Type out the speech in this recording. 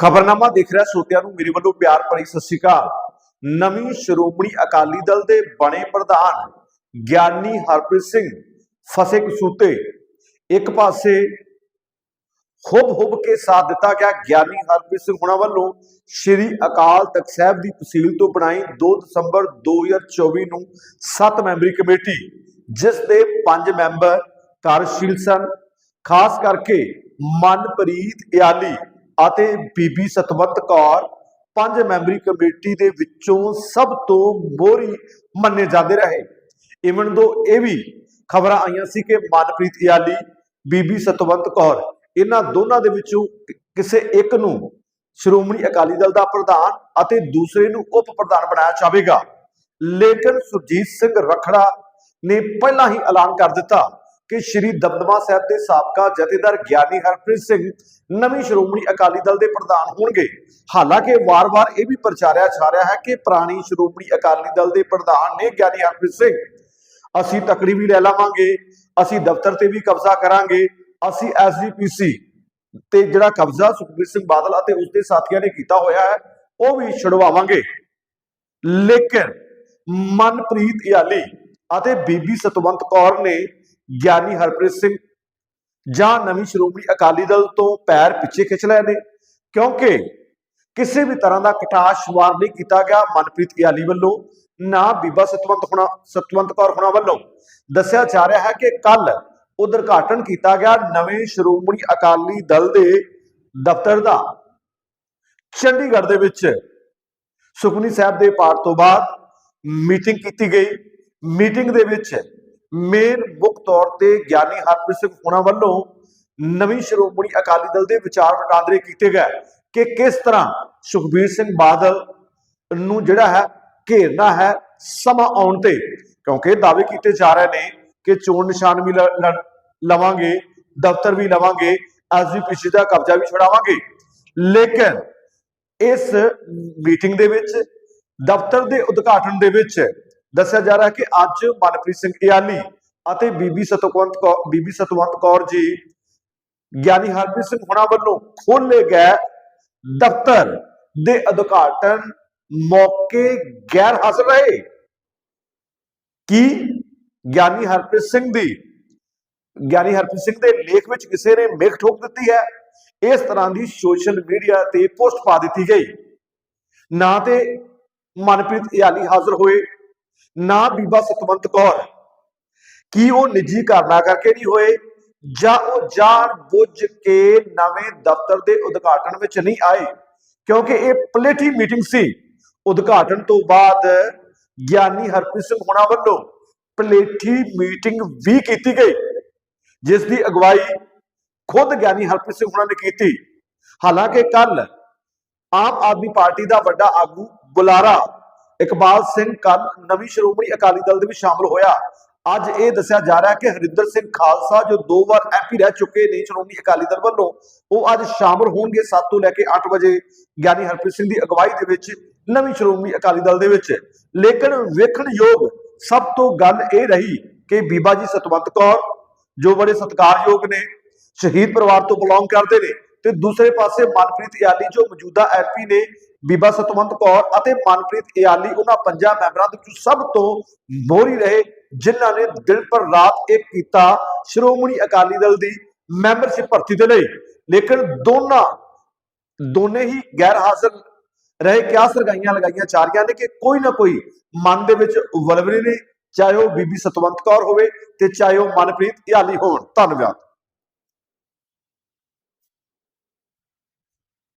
ਖਬਰਨਾਮਾ ਦੇਖ ਰਿਹਾ ਸੋਤਿਆਂ ਨੂੰ, ਮੇਰੇ ਵੱਲੋਂ ਪਿਆਰ ਭਰੀ ਸਤਿ ਸ਼੍ਰੀ ਅਕਾਲ। ਨਵੀਂ ਸ਼੍ਰੋਮਣੀ ਅਕਾਲੀ ਦਲ ਦੇ ਬਣੇ ਪ੍ਰਧਾਨ ਗਿਆਨੀ ਹਰਪ੍ਰੀਤ ਸਿੰਘ ਫਸੇ ਕਸੂਤੇ। ਇੱਕ ਪਾਸੇ ਹੁਬ ਹੁਬ ਕੇ ਸਾਥ ਦਿੱਤਾ ਗਿਆ ਗਿਆਨੀ ਹਰਪ੍ਰੀਤ ਸਿੰਘ ਹੁਣਾਂ ਵੱਲੋਂ ਸ਼੍ਰੀ ਅਕਾਲ ਤਖਤ ਸਾਹਿਬ ਦੀ ਤਹਿਸੀਲ ਤੋਂ ਬਣਾਈ 2 ਦਸੰਬਰ 2024 ਨੂੰ 7 ਮੈਂਬਰੀ ਕਮੇਟੀ, ਜਿਸ ਦੇ 5 ਮੈਂਬਰ ਕਾਰਜਸ਼ੀਲ ਸਨ। ਖਾਸ ਕਰਕੇ ਮਨਪ੍ਰੀਤ ਇਆਲੀ ਅਤੇ ਬੀਬੀ ਸਤਵੰਤ ਕੌਰ ਪੰਜ ਮੈਂਬਰੀ ਕਮੇਟੀ ਦੇ ਵਿੱਚੋਂ ਸਭ ਤੋਂ ਮੋਹਰੀ ਮੰਨੇ ਜਾਂਦੇ ਰਹੇ। ਇਵਨ ਦੋ ਇਹ ਵੀ ਖਬਰਾਂ ਆਈਆਂ ਸੀ ਕਿ ਮਨਪ੍ਰੀਤ ਇਆਲੀ, ਬੀਬੀ ਸਤਵੰਤ ਕੌਰ ਇਹਨਾਂ ਦੋਨਾਂ ਦੇ ਵਿੱਚੋਂ ਕਿਸੇ ਇੱਕ ਨੂੰ ਸ਼੍ਰੋਮਣੀ ਅਕਾਲੀ ਦਲ ਦਾ ਪ੍ਰਧਾਨ ਅਤੇ ਦੂਸਰੇ ਨੂੰ ਉਪ ਪ੍ਰਧਾਨ ਬਣਾਇਆ ਜਾਵੇਗਾ। ਲੇਕਿਨ ਸੁਰਜੀਤ ਸਿੰਘ ਰਖੜਾ ਨੇ ਪਹਿਲਾਂ ਹੀ ਐਲਾਨ ਕਰ ਦਿੱਤਾ ਕਿ ਸ਼੍ਰੀ ਦਮਦਮਾ ਸਾਹਿਬ ਦੇ ਸਾਬਕਾ ਜਥੇਦਾਰ ਗਿਆਨੀ ਹਰਪ੍ਰੀਤ ਸਿੰਘ ਨਵੀਂ ਸ਼੍ਰੋਮਣੀ ਅਕਾਲੀ ਦਲ ਦੇ ਪ੍ਰਧਾਨ ਹੋਣਗੇ। ਹਾਲਾਂਕਿ ਵਾਰ-ਵਾਰ ਇਹ ਵੀ ਪ੍ਰਚਾਰਿਆ ਜਾ ਰਿਹਾ ਹੈ ਕਿ ਪੁਰਾਣੀ ਸ਼੍ਰੋਮਣੀ ਅਕਾਲੀ ਦਲ ਦੇ ਪ੍ਰਧਾਨ ਨੇ ਗਿਆਨੀ ਹਰਪ੍ਰੀਤ ਸਿੰਘ, ਅਸੀਂ ਤਕੜੀ ਵੀ ਲੈ ਲਵਾਂਗੇ, ਅਸੀਂ ਦਫ਼ਤਰ ਤੇ ਵੀ ਕਬਜ਼ਾ ਕਰਾਂਗੇ, ਅਸੀਂ ਐਸਜੀਪੀਸੀ ਤੇ ਜਿਹੜਾ ਕਬਜ਼ਾ ਸੁਖਬੀਰ ਸਿੰਘ ਬਾਦਲ ਅਤੇ ਉਸਦੇ ਸਾਥੀਆਂ ਨੇ ਕੀਤਾ ਹੋਇਆ ਹੈ, ਉਹ ਵੀ ਛੁਡਵਾਵਾਂਗੇ। ਲੇਕਿਨ ਮਨਪ੍ਰੀਤ ਇਆਲੀ ਅਤੇ ਬੀਬੀ ਸਤਵੰਤ ਕੌਰ ਨੇ ਗਿਆਨੀ ਹਰਪ੍ਰੀਤ ਸਿੰਘ ਜਾਂ ਨਵੀਂ ਸ਼੍ਰੋਮਣੀ ਅਕਾਲੀ ਦਲ ਤੋਂ ਪੈਰ ਪਿੱਛੇ ਖਿੱਚ ਲਏ ਨੇ, ਕਿਉਂਕਿ ਕਿਸੇ ਵੀ ਤਰ੍ਹਾਂ ਦਾ ਕਟਾਸ਼ ਵਾਰ ਨਹੀਂ ਕੀਤਾ ਗਿਆ ਮਨਪ੍ਰੀਤ ਇਆਲੀ ਵੱਲੋਂ, ਨਾ ਬੀਬਾ ਸਤਵੰਤ ਹੁਣਾ, ਸਤਵੰਤ ਕੌਰ ਹੋਣਾ ਵੱਲੋਂ। ਦੱਸਿਆ ਜਾ ਰਿਹਾ ਹੈ ਕਿ ਕੱਲ ਉਦਘਾਟਨ ਕੀਤਾ ਗਿਆ ਨਵੇਂ ਸ਼੍ਰੋਮਣੀ ਅਕਾਲੀ ਦਲ ਦੇ ਦਫ਼ਤਰ ਦਾ। ਚੰਡੀਗੜ੍ਹ ਦੇ ਵਿੱਚ ਸੁਖਮਨੀ ਸਾਹਿਬ ਦੇ ਪਾਠ ਤੋਂ ਬਾਅਦ ਮੀਟਿੰਗ ਕੀਤੀ ਗਈ। ਮੀਟਿੰਗ ਦੇ ਵਿੱਚ ਮੇਨ ਮੁੱਖ ਤੌਰ ਤੇ ਗਿਆਨੀ ਹਰਪ੍ਰੀਤ ਸਿੰਘ ਹੁਣਾ ਵੱਲੋਂ ਨਵੀਂ ਸ਼੍ਰੋਮਣੀ ਅਕਾਲੀ ਦਲ ਦੇ ਵਿਚਾਰ ਵਟਾਂਦਰੇ ਕੀਤੇ ਗਏ ਕਿ ਕਿਸ ਤਰ੍ਹਾਂ ਸੁਖਬੀਰ ਸਿੰਘ ਬਾਦਲ ਨੂੰ ਜਿਹੜਾ ਹੈ ਘੇਰਨਾ ਹੈ ਸਮਾਂ ਆਉਣ ਤੇ, ਕਿਉਂਕਿ ਦਾਅਵੇ ਕੀਤੇ ਜਾ ਰਹੇ ਨੇ ਕਿ ਚੋਣ ਨਿਸ਼ਾਨ ਵੀ ਲ- ਲ- ਲਵਾਂਗੇ, ਦਫ਼ਤਰ ਵੀ ਲਵਾਂਗੇ ਐਸਜੀਪੀਸੀ ਦਾ ਕਬਜ਼ਾ ਵੀ ਛੁਡਾਵਾਂਗੇ। ਲੇਕਿਨ ਇਸ ਮੀਟਿੰਗ ਦੇ ਵਿੱਚ, ਦਫ਼ਤਰ ਦੇ ਉਦਘਾਟਨ ਦੇ ਵਿੱਚ ਦੱਸਿਆ ਜਾ ਰਿਹਾ ਹੈ ਕਿ ਅੱਜ ਮਨਪ੍ਰੀਤ ਸਿੰਘ ਇਆਲੀ ਅਤੇ ਬੀਬੀ ਸਤਵੰਤ ਕੌਰ ਬੀਬੀ ਸਤਵੰਤ ਕੌਰ ਜੀ, ਗਿਆਨੀ ਹਰਪ੍ਰੀਤ ਸਿੰਘ ਹੁਣਾਂ ਵੱਲੋਂ ਖੋਲੇ ਗਏ ਦਫ਼ਤਰ ਦੇ ਉਦਘਾਟਨ ਮੌਕੇ ਗੈਰ ਹਾਜ਼ਰ ਰਹੇ। ਕੀ ਗਿਆਨੀ ਹਰਪ੍ਰੀਤ ਸਿੰਘ ਦੀ, ਗਿਆਨੀ ਹਰਪ੍ਰੀਤ ਸਿੰਘ ਦੇ ਲੇਖ ਵਿੱਚ ਕਿਸੇ ਨੇ ਮੇਖ ਠੋਕ ਦਿੱਤੀ ਹੈ? ਇਸ ਤਰ੍ਹਾਂ ਦੀ ਸੋਸ਼ਲ ਮੀਡੀਆ ਤੇ ਪੋਸਟ ਪਾ ਦਿੱਤੀ ਗਈ। ਨਾ ਤੇ ਮਨਪ੍ਰੀਤ ਇਆਲੀ ਹਾਜ਼ਰ ਹੋਏ। ਨਾ ਬੀਬਾ ਸਤਵੰਤ ਕੌਰ। ਕੀ ਉਹ ਨਿੱਜੀ ਕਾਰਨਾ ਕਰਕੇ ਨਹੀਂ ਹੋਏ? ਜਾਂ ਉਹ ਜਾਣ ਬੁੱਝ ਕੇ ਨਵੇਂ ਦਫ਼ਤਰ ਦੇ ਉਦਘਾਟਨ ਵਿੱਚ ਨਹੀਂ ਆਏ? ਕਿਉਂਕਿ ਇਹ ਪਲੇਠੀ ਮੀਟਿੰਗ ਸੀ। ਉਦਘਾਟਨ ਤੋਂ ਬਾਅਦ ਗਿਆਨੀ ਹਰਪ੍ਰੀਤ ਸਿੰਘ ਹੁਣਾ ਵੱਲੋਂ ਪਲੇਠੀ ਮੀਟਿੰਗ ਵੀ ਕੀਤੀ ਗਈ, ਜਿਸ ਦੀ ਅਗਵਾਈ ਖੁਦ ਗਿਆਨੀ ਹਰਪ੍ਰੀਤ ਸਿੰਘ ਹੁਣਾ ਨੇ ਕੀਤੀ। ਹਾਲਾਂਕਿ ਕੱਲ ਆਮ ਆਦਮੀ ਪਾਰਟੀ ਦਾ ਵੱਡਾ ਆਗੂ ਬੁਲਾਰਾ ਇਕਬਾਲ ਸਿੰਘ ਕੱਲ ਨਵੀਂ ਸ਼੍ਰੋਮਣੀ ਅਕਾਲੀ ਦਲ ਦੇ ਵਿੱਚ ਸ਼ਾਮਲ ਹੋਇਆ। ਅੱਜ ਇਹ ਦੱਸਿਆ ਜਾ ਰਿਹਾ ਹੈ ਕਿ ਹਰਿੰਦਰ ਸਿੰਘ ਖਾਲਸਾ ਜੋ ਦੋ ਵਾਰ ਐਮਪੀ ਰਹਿ ਚੁੱਕੇ ਨੇ ਸ਼੍ਰੋਮਣੀ ਅਕਾਲੀ ਦਲ ਵੱਲੋਂ, ਉਹ ਅੱਜ ਸ਼ਾਮਲ ਹੋਣਗੇ 7 ਤੋਂ ਲੈ ਕੇ 8 ਵਜੇ। ਗਿਆਨੀ ਹਰਪ੍ਰੀਤ ਸਿੰਘ ਦੀ ਅਗਵਾਈ ਦੇ ਵਿੱਚ ਨਵੀਂ ਸ਼੍ਰੋਮਣੀ ਅਕਾਲੀ ਦਲ ਦੇ ਵਿੱਚ। ਲੇਕਿਨ ਵੇਖਣਯੋਗ ਸਭ ਤੋਂ ਗੱਲ ਇਹ ਰਹੀ ਕਿ ਬੀਬਾ ਜੀ ਸਤਵੰਤ ਕੌਰ, ਜੋ ਬੜੇ ਸਤਿਕਾਰਯੋਗ ਨੇ, ਸ਼ਹੀਦ ਪਰਿਵਾਰ ਤੋਂ ਬਿਲੋਂਗ ਕਰਦੇ ਨੇ ਤੇ ਦੂਸਰੇ ਪਾਸੇ ਮਨਪ੍ਰੀਤ ਯਾਲੀ ਜੋ ਮੌਜੂਦਾ ਐਮਪੀ ਨੇ ਬੀਬਾ ਸਤਵੰਤ ਕੌਰ ਅਤੇ ਮਨਪ੍ਰੀਤ ਇਆਲੀ, ਉਹਨਾਂ ਪੰਜਾਂ ਮੈਂਬਰਾਂ ਦੇ ਵਿੱਚੋਂ ਸਭ ਤੋਂ ਮੋਹਰੀ ਰਹੇ, ਜਿਨ੍ਹਾਂ ਨੇ ਦਿਲ ਪਰ ਰਾਤ ਇੱਕ ਕੀਤਾ ਸ਼੍ਰੋਮਣੀ ਅਕਾਲੀ ਦਲ ਦੀ ਮੈਂਬਰਸ਼ਿਪ ਭਰਤੀ ਦੇ ਲਈ। ਲੇਕਿਨ ਦੋਨਾਂ, ਦੋਨੇ ਹੀ ਗੈਰ ਹਾਜ਼ਰ ਰਹੇ, ਕਿਆ ਸਰਗਾਈਆਂ ਲਗਾਈਆਂ ਜਾ ਰਹੀਆਂ ਨੇ ਕਿ ਕੋਈ ਨਾ ਕੋਈ ਮਨ ਦੇ ਵਿੱਚ ਵਲਵਲੇ ਨੇ, ਚਾਹੇ ਉਹ ਬੀਬੀ ਸਤਵੰਤ ਕੌਰ ਹੋਵੇ ਤੇ ਚਾਹੇ ਉਹ ਮਨਪ੍ਰੀਤ ਇਆਲੀ ਹੋਣ। ਧੰਨਵਾਦ।